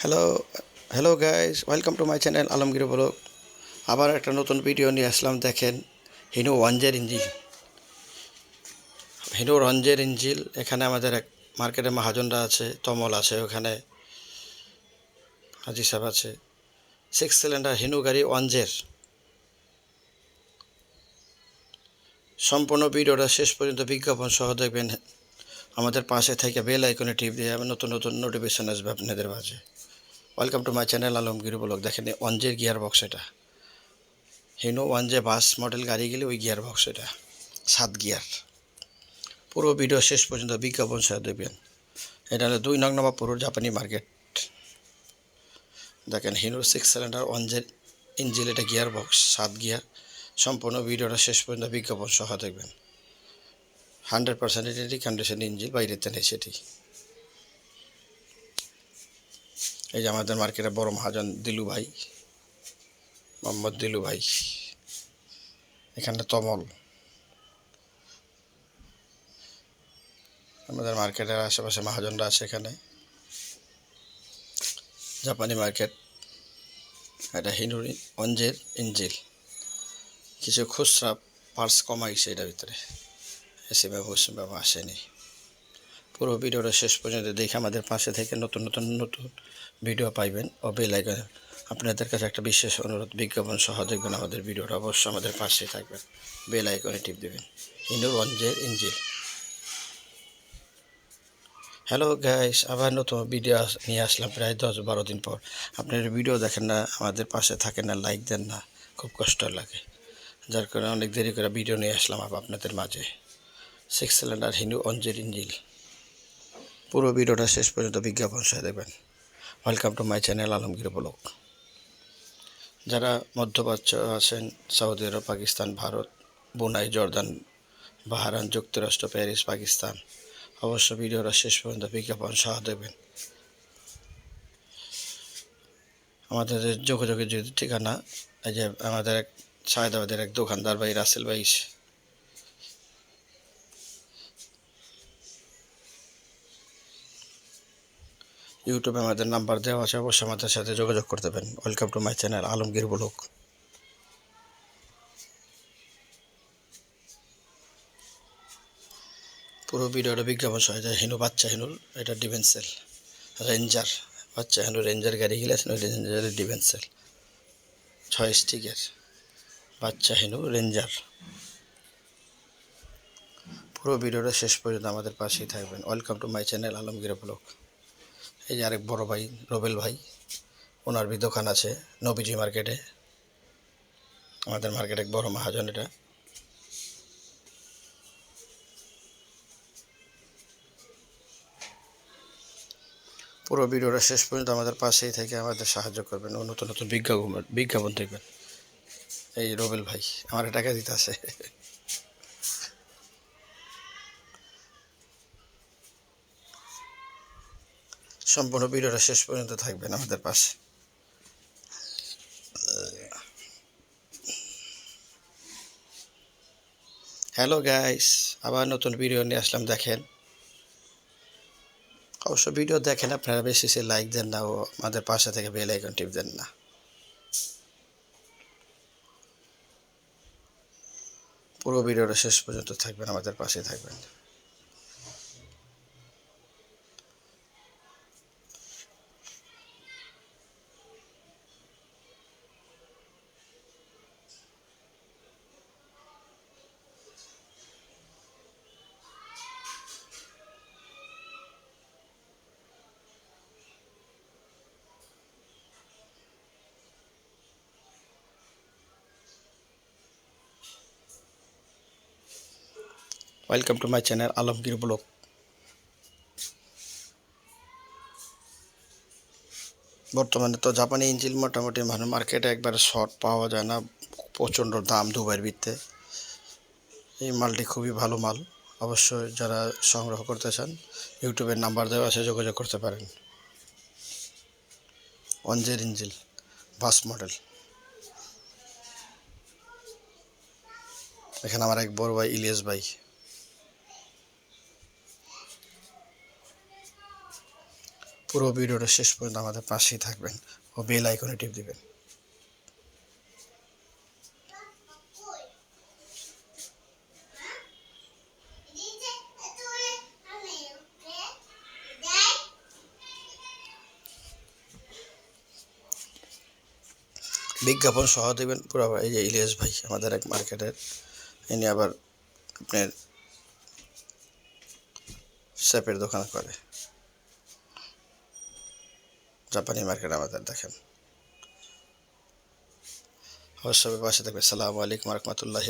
Hello hello guys welcome to my channel Alamgir blog আবার একটা নতুন ভিডিও নিয়ে আসলাম, দেখেন হিনু ওয়ানজের ইঞ্জিল হিনু রঞ্জের ইঞ্জিল এখানে আমাদের এক মার্কেটে মহাজনরা আছে, তমল আছে, ওখানে হাজি সাহেব আছে। সিক্স সিলিন্ডার হিনু গাড়ি ওয়ানজের সম্পূর্ণ ভিডিওটা শেষ পর্যন্ত বিজ্ঞাপন সহ দেখবেন। আমাদের পাশে থেকে বেল আইকনে টিপ দিয়ে নতুন নতুন নোটিফিকেশন আসবে আপনাদের মাঝে। Welcome to my channel Alamgir vlog দেখেন ওয়ানজের গিয়ার বক্স এটা। Hino one J bus model গাড়ি গেলে ওই গিয়ার বক্স এটা। সাত গিয়ার পুরো ভিডিও শেষ পর্যন্ত বিজ্ঞাপন সহ দেবেন এটা হলো দুই নং নবাবপুর জাপানি মার্কেট দেখেন হিনো সিক্স সিলিন্ডার ওয়ানজের ইঞ্জিল এটা গিয়ার বক্স সাত গিয়ার সম্পূর্ণ ভিডিওটা শেষ পর্যন্ত বিজ্ঞাপন সহ দেখবেন। হান্ড্রেড পার্সেন্ট এটি কন্ডিশন ইঞ্জিন বাইরেতে নেই সেটি। এই যে আমাদের মার্কেটে বড় মহাজন দিলু ভাই, মোহাম্মদ দিলু ভাই। এখানে তমল। আমাদের মার্কেটের আশেপাশে মহাজনরা আছে এখানে। জাপানি মার্কেট। এটা হিনুরি, অঞ্জের, ইঞ্জিল। কিছু খুচরা পার্স কমাইছে এটার ভিতরে। এসে বাবু আসেনি। পুরো ভিডিওটা শেষ পর্যন্ত দেখে আমাদের পাশে থেকে নতুন নতুন নতুন ভিডিও পাইবেন। ও বেল আইকন আপনাদের কাছে একটা বিশেষ অনুরোধ, বিজ্ঞাপন সহ দেখবেন আমাদের ভিডিওটা। অবশ্যই আমাদের পাশেই থাকবেন। বেল আইকনে টিপ দেবেন। ইন্দুর অঞ্জের ইঞ্জিল। হ্যালো গাইস আবার নতুন ভিডিও নিয়ে আসলাম প্রায় দশ বারো দিন পর। আপনারা ভিডিও দেখেন না, আমাদের পাশে থাকেন না লাইক দেন না। খুব কষ্ট লাগে। যার কারণে অনেক দেরি করে ভিডিও নিয়ে আসলাম আপনাদের মাঝে। সিক্স সিলিন্ডার হিন্দু অঞ্জের ইঞ্জিল। পুরো ভিডিওটা শেষ পর্যন্ত বিজ্ঞাপন সহ দেবেন welcome to my channel Alamgir blog যারা মধ্যপ্রাচ্য আছেন Saudi Arab Pakistan Bharat Brunei Jordan Bahrain যুক্তরাষ্ট্র প্যারিস পাকিস্তান অবশ্য ভিডিওটা শেষ পর্যন্ত বিজ্ঞাপন সহ দেবেন আমাদের যোগাযোগের যদি ঠিকানা, এই যে আমাদের এক সায়দাবাদের এক দোকানদার ভাই, রাসেল ভাই ইউটিউবে আমাদের নাম্বার দেওয়া আছে, অবশ্যই আমাদের সাথে যোগাযোগ করতে পারেন। Welcome to my channel Alamgir blog পুরো ভিডিওটা বিজ্ঞাপন সহ যায় হিনু, বাচ্চা হিনুর, এটা ডিভেন্সেল রেঞ্জার বাচ্চা হিনু রেঞ্জার গাড়ি ওই রেঞ্জারের ডিভেন্সেল ছয় স্টিকের বাচ্চা হিনু রেঞ্জার পুরো ভিডিওটা শেষ পর্যন্ত আমাদের পাশেই থাকবেন। Welcome to my channel Alamgir blog এই যে আরেক বড় ভাই রবেল ভাই, ওনার বি দোকান আছে নবীজি মার্কেটে। আমাদের মার্কেটে এক বড় মহাজন এটা। পুরো ভিডিওটা শেষ পর্যন্ত আমাদের পাশেই থেকে আমাদের সাহায্য করবেন, ও নতুন নতুন বিজ্ঞাপন বিজ্ঞাপন দেখবেন। এই রবেল ভাই, আমার টাকা দিতে আছে সম্পূর্ণ ভিডিওটা শেষ পর্যন্ত থাকবেন আমাদের পাশে। হ্যালো গাইস আবার নতুন ভিডিও নিয়ে আসলাম, দেখেন। অবশ্য ভিডিও দেখেন, আপনারা বেশি সে লাইক দেন না, ও আমাদের পাশে থেকে বেল আইকন টিপ দেন না। পুরো ভিডিওটা শেষ পর্যন্ত থাকবেন, আমাদের পাশে থাকবেন। Welcome to my channel Alamgir blog বর্তমানে তো জাপানি ইঞ্জিল মোটামুটি মানে মার্কেটে একবারে শর্ট পাওয়া যায় না, প্রচণ্ড দাম দুবাইয়ের ভিত্তে এই মালটি খুবই ভালো মাল। অবশ্যই যারা সংগ্রহ করতে চান ইউটিউবের নাম্বার দেওয়া আছে, যোগাযোগ করতে পারেন। অঞ্জের ইঞ্জিল বাস মডেল। এখানে আমার এক বড় ভাই, ইলিয়াস ভাই। পুরো ভিডিওটা শেষ পর্যন্ত আমাদের পাশেই থাকবেন ও বেল আইকনে টিপ দিবেন। বিজ্ঞাপন সহ দেবেন পুরো এই যে ইলিয়াস ভাই, আমাদের এক মার্কেটের, ইনি আবার আপনার স্যাপের দোকান করে। জাপানি মার্কেট আমাদের দেখেন। অবশ্যই পাশে থাকবে সালামু আলাইকুম রহমতুল্লাহ